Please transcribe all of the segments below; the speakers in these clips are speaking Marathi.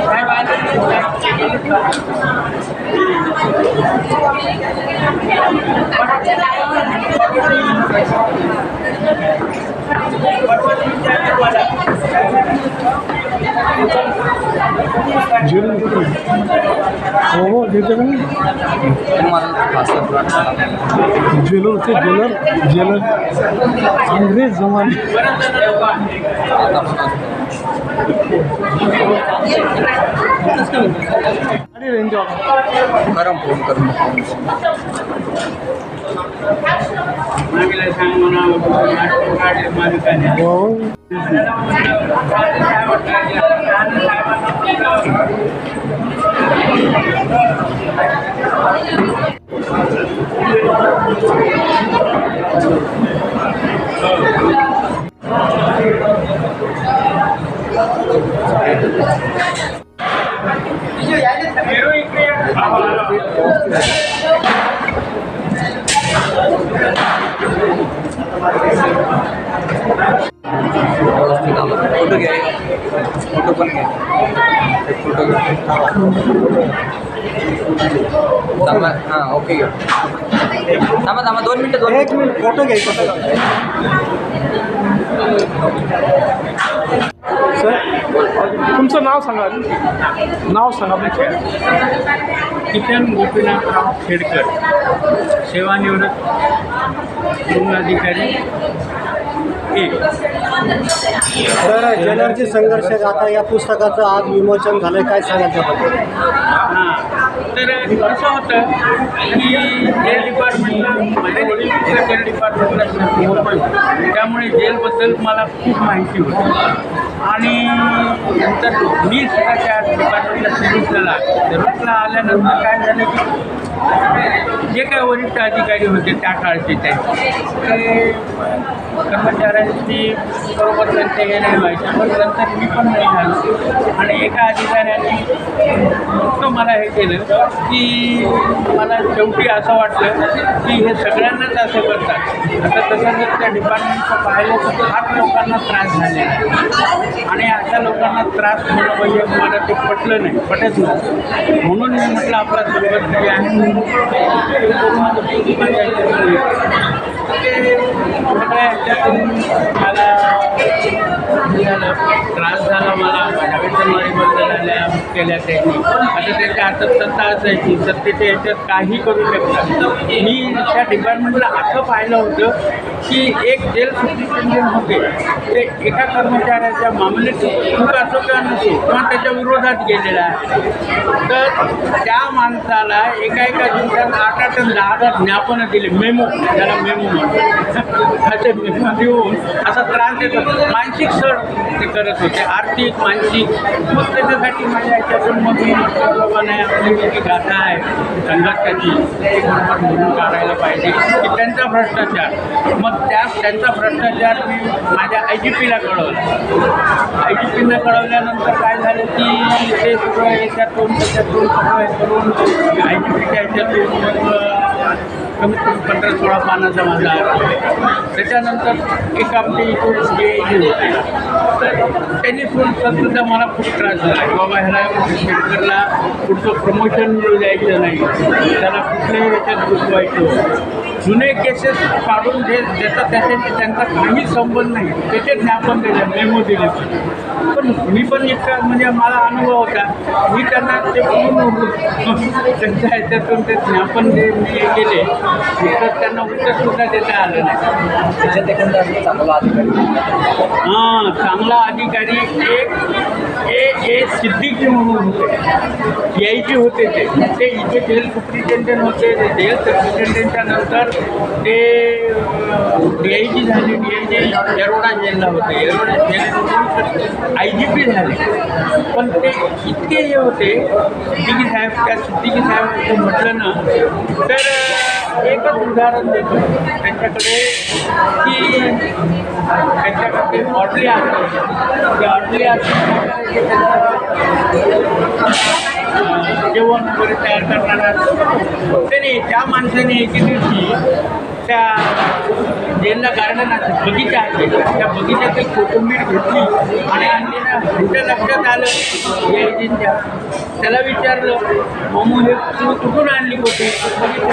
Saya किती हो हो देते का नाही जेलर होते जेलर जेलर अंग्रेज जमाने अरे रेंज गरम फोन करून हो व्यवस्थित आलं फोटो घ्या फोटो पण घ्या एक फोटो थांबा हां ओके घ्या थांबा थांबा दोन मिनटं दोन एक मिनिट फोटो घ्याय फोटो सर तुमचं नाव सांगा नाव सांगा तुमचं किशन गोपीनाथराव खेडकर सेवानिवृत्त अधिकारी एक. तर जनरची संघर्ष गाथा या पुस्तकाचं आज विमोचन झालंय. काय सांगाल त्याबद्दल? हां. तर असं होतं की जेल डिपार्टमेंटला माझे वडील जेल डिपार्टमेंटला त्यामुळे जेलबद्दल मला खूप माहिती होती. आणि नंतर मी सुद्धा त्या डिपार्टमेंटला सर्व्हिसला सर्व्हिसला आल्यानंतर काय झालं की जे काही वरिष्ठ अधिकारी होते त्या काळचे ते कर्मचाऱ्यांची बरोबर त्यांचे हे नाही व्हायचं. पण नंतर मी पण नाही झालो. आणि एका अधिकाऱ्याने फक्त मला हे केलं की मला शेवटी असं वाटलं की हे सगळ्यांनाच असं करतात. आता तसं जर त्या डिपार्टमेंटचं पाहिलं तर फार लोकांना त्रास झालेला आहे. आणि अशा लोकांना त्रास होणं म्हणजे मला ते पटलं नाही पटत नाही. म्हणून मी म्हटलं आपला संघर्ष आहे. ते करून सगळ्या ह्याच्यातून मला झालं, त्रास झाला मला माझ्या बंद झाल्या केल्या त्यांनी आता त्याच्या हातात सत्ता असायची सत्तेच्या ह्याच्यात काही करू शकतात मी त्या डिपार्टमेंटला असं पाहिलं होतं की एक जेल सुप्रिटेंडेंट होते ते एका कर्मचाऱ्याच्या मामले चूक असो किंवा नसो किंवा त्याच्या विरोधात गेलेला आहे तर त्या माणसाला एका एका दिवसात आठ आठ दहा दहा ज्ञापनं दिले. मेमो त्याला मेमो म्हणतो असे मेमो देऊन असा त्रास देतात मानसिक सर ते करत होते. आर्थिक मानसिक. मग त्याच्यासाठी माझ्या याच्यातून मग मी बाबा नाही आपली जी गाथा आहे. संघर्षाची बरोबर म्हणून काढायला पाहिजे. की त्यांचा भ्रष्टाचार. मग त्या त्यांचा भ्रष्टाचार मी माझ्या आय जी पीला कळवला. आय जी पीला कळवल्यानंतर काय झालं की ते सगळं याच्यातून त्याच्यातून सगळं हे करून आय जी पीच्या याच्यातून मग कमीत कमी पंधरा सोळा पानाचा माझा आहे त्याच्यानंतर एक आपली इथून जे हे होते तर त्यांनी सुद्धा सुद्धा मला खूप त्रास झाला की बाबा ह्याला शेतकऱ्याला पुढचं प्रमोशन मिळू द्यायचं नाही. त्याला कुठल्याही याच्यात घुसवायचं जुने केसेस काढून जे देतात त्याच्याशी त्यांचा काही संबंध नाही. त्याचे ज्ञापन दिले मेमो दिले. पण मी पण इतका म्हणजे मला अनुभव होता. मी त्यांना ते त्यांच्या ह्याच्यातून ते ज्ञापन जे मी केले तर त्यांना उत्तर सुद्धा देता आलं नाही. चांगला अधिकारी हां चांगला अधिकारी एक हे हे सिद्दीकी म्हणून होते. यायचे होते ते. ते इथे जेल सुप्रिटेंडंट होते. ते जेल सुप्रिटेंडंटच्या नंतर ते डी आय जी झाले डी आय जी येरोडा जेलला होते. Yerwada jail I G P झाले. पण ते इतके हे होते सिद्दीकी साहेब त्या सिद्दीकी साहेब म्हटलं ना तर एकच उदाहरण देतो त्यांच्याकडे की त्यांच्याकडे ऑटली असते ते ऑटली असते जेवण वगैरे तयार करणारा. त्याने त्या माणसाने एके दिवशी त्या ज्यांना गार्डन आहे बगीचा आहे. त्या बगीच्यातील कोथिंबीर घेतली आणि आणली कुठं लक्षात आलं या एजंटच्या त्याला विचारलं मामू हे तू कुठून आणली कोथिंबीर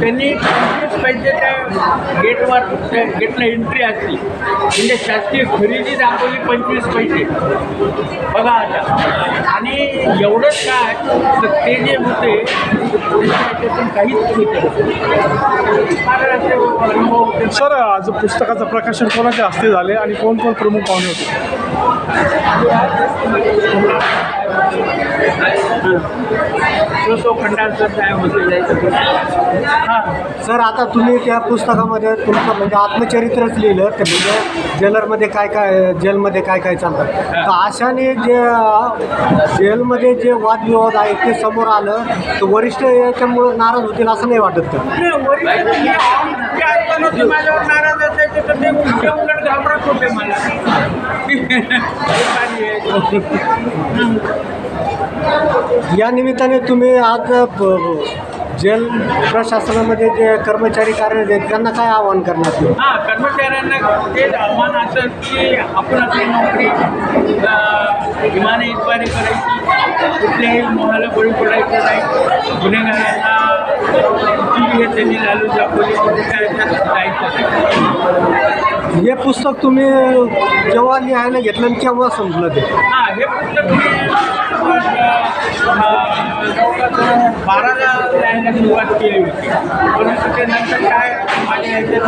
त्यांनी पंचवीस पैसे त्या गेटवर त्या गेटला एंट्री असली. म्हणजे शासकीय खरेदी दाखवली पंचवीस पैसे. बघा आता. आणि एवढंच काय तर ते जे होते त्याच्यातून काहीच होते सर आज पुस्तकाचं प्रकाशन कोणाच्या हस्ते झाले आणि कोण कोण प्रमुख पाहुणे होते? हां. सर आता तुम्ही त्या पुस्तकामध्ये तुमचं म्हणजे आत्मचरित्रच लिहिलं ते म्हणजे जेलरमध्ये काय काय जेलमध्ये काय काय चालतं तर अशाने जे जेलमध्ये जे वादविवाद आहे ते समोर आलं तर वरिष्ठ याच्यामुळं नाराज होतील असं नाही वाटत का? नाही, वरिष्ठ जे जे असताना ते माझ्यावर नाराज असायचे तर ते उलटे उलट घाबरत होते मला. या निमित्ताने तुम्ही आज ब- जेल प्रशासनामध्ये जे कर्मचारी कार्यरत आहेत त्यांना काय आव्हान करणार तुम्ही? हां कर्मचाऱ्यांना ते आव्हान असं की आपण आपली नोकरी विमाने इन्क्वायरी करायची कुठल्याही मोहाला बळी पडायचं नाही. गुन्हेगारांना हे. हे पुस्तक तुम्ही जेव्हा लिहायला घेतलं आणि केव्हा संपलं ते? हां हे पुस्तक बाराला लिहायला सुरुवात केली होती. परंतु ते नंतर काय माझ्या ह्याच्यात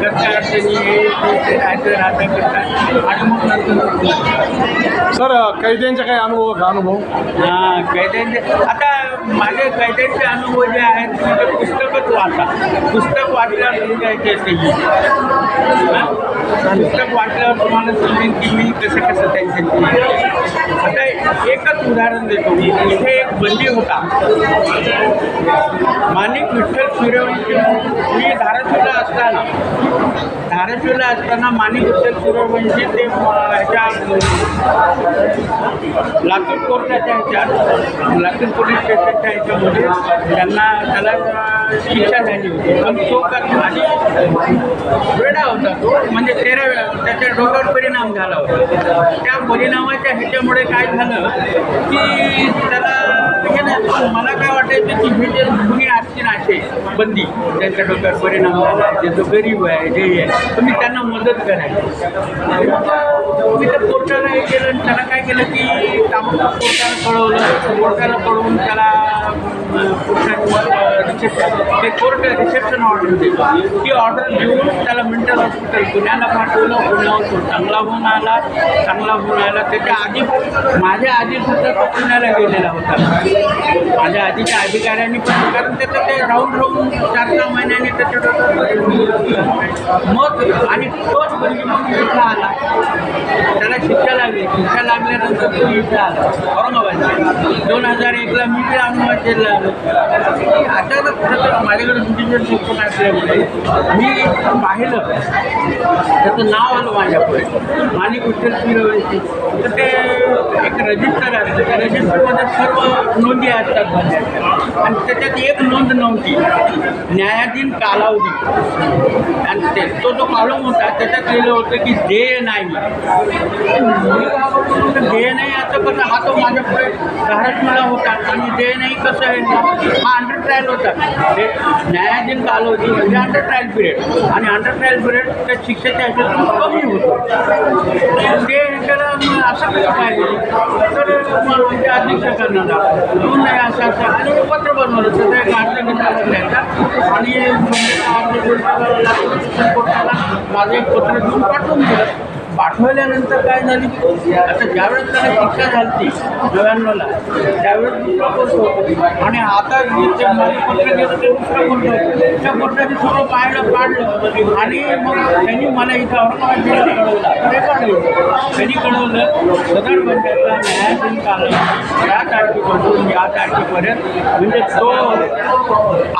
घरच्या अडचणी हे ते ते राहतं राहतं करतात. आणि मग नंतर सर कैद्यांचे काय अनुभव अनुभव? हां कैद्यांचे आता माझे कैद्यांचे अनुभव जे आहेत ते पुस्तकच वाचा पुस्तक वाचल्यावर समजायचे तेही पुस्तक वाचल्यावर तुम्हाला समजेल की मी कसं कसं त्यांचे आता एकच उदाहरण देतो. इथे एक बंदी होता. माणिक विठ्ठल सूर्यवंशी मी धाराशिवला असताना धाराशिवला असताना माणिक विठ्ठल सूर्यवंशी ते ह्याच्या लातूर कोर्टाच्या ह्याच्यात लातूर पोलीस स्टेशनच्या ह्याच्यामध्ये त्यांना त्याला इच्छा झाली होती. पण तो का वेडा होता तो. म्हणजे तेरा वेळा त्याच्या डोक्यावर परिणाम झाला होता. त्या परिणामाच्या ह्याच्यामुळे काय झालं की त्याला हे नाही मला काय वाटायचं की हे जे गुन्हे असतील असे बंदी त्यांच्या डोक्यावर परिणाम झाला जे तो गरीब आहे जे आहे तुम्ही त्यांना मदत करायची. मी तर कोर्टाला हे केलं आणि त्याला काय केलं की ताबडतोब कोर्टाला कळवलं कोर्टाला कळवून त्याला रिसेप्शन ते कोर्ट रिसेप्शन ऑर्डर दिली ती ऑर्डर घेऊन त्याला मेंटल हॉस्पिटल पुण्याला पाठवलं पुण्यावर तो चांगला होऊन आला. चांगला होऊन आला. त्याच्या आधी माझ्या आधी सुद्धा तो पुण्याला गेलेला होता. माझ्या आधीच्या अधिकाऱ्यांनी पण कारण त्याचं ते राऊंड राऊंड चार सहा महिन्याने त्याच्या मग आणि तोच बंदी मग इथं आला. त्याला शिक्षा लागली. शिक्षा लागल्यानंतर तो इथं आला. औरंगाबाद दोन हजार एकला मी बी औरंगाबाद जेलला आलो अचानक खरं माझ्याकडे ज्युडिशियल शिक्षण असल्यामुळे मी पाहिलं. त्याचं नाव आलं माझ्यापुढे. माणिक विठ्ठल तर ते एक रजिस्टर असतं. त्या रजिस्टरमध्ये सर्व नोंदी असतात आणि त्याच्यात एक नोंद नव्हती. न्यायाधीन कालावधी. आणि ते तो जो कॉलम होता त्याच्यात लिहिलं होतं की देय नाही. ध्येय देय नाही असं कसं हा तो माझ्यापुढे महाराष्ट्राला होता. आणि देय नाही कसं आहे हा अंडर ट्रायल होता. हे न्यायाधीन कालावधी म्हणजे अंडर ट्रायल पिरियड आणि अंडर ट्रायल पिरियड त्या शिक्षेच्या ह्याच्यातून कमी होतं. ते त्याला असं कसं पाहिजे? तर मग आमच्या अधीक्षकांना दोन नाही असं असं आणि पत्र बनवलं. तर एक अर्ज घेतला त्याचा. आणि अर्ज घेऊन लागतो कोर्टाला माझं एक पत्र देऊन पाठवून दिलं. पाठवल्यानंतर काय झाली? आता ज्यावेळेस त्याला शिक्षा झाली नव्याण्णवला त्यावेळेस दुसरा कोर्स होतो. आणि आता जे माझे पत्र घेतं ते दुसरा कोर्स होतो त्या कोर्टाने सगळं पाहिलं काढलं आणि मग त्यांनी मला इथं औरंगाबाद जिल्ह्यात कळवलं. ते होतं त्यांनी कळवलं सदर पंचायतला न्यायाधीन कालं या तारखेपासून या तारखेपर्यंत म्हणजे तो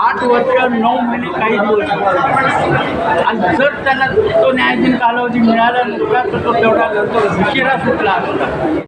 आठ वर्ष नऊ महिने काही दिवस. आणि जर त्याला तो न्यायाधीन कालावधी मिळाला नसला तर तो तेवढा तो उशिरा सुटला असता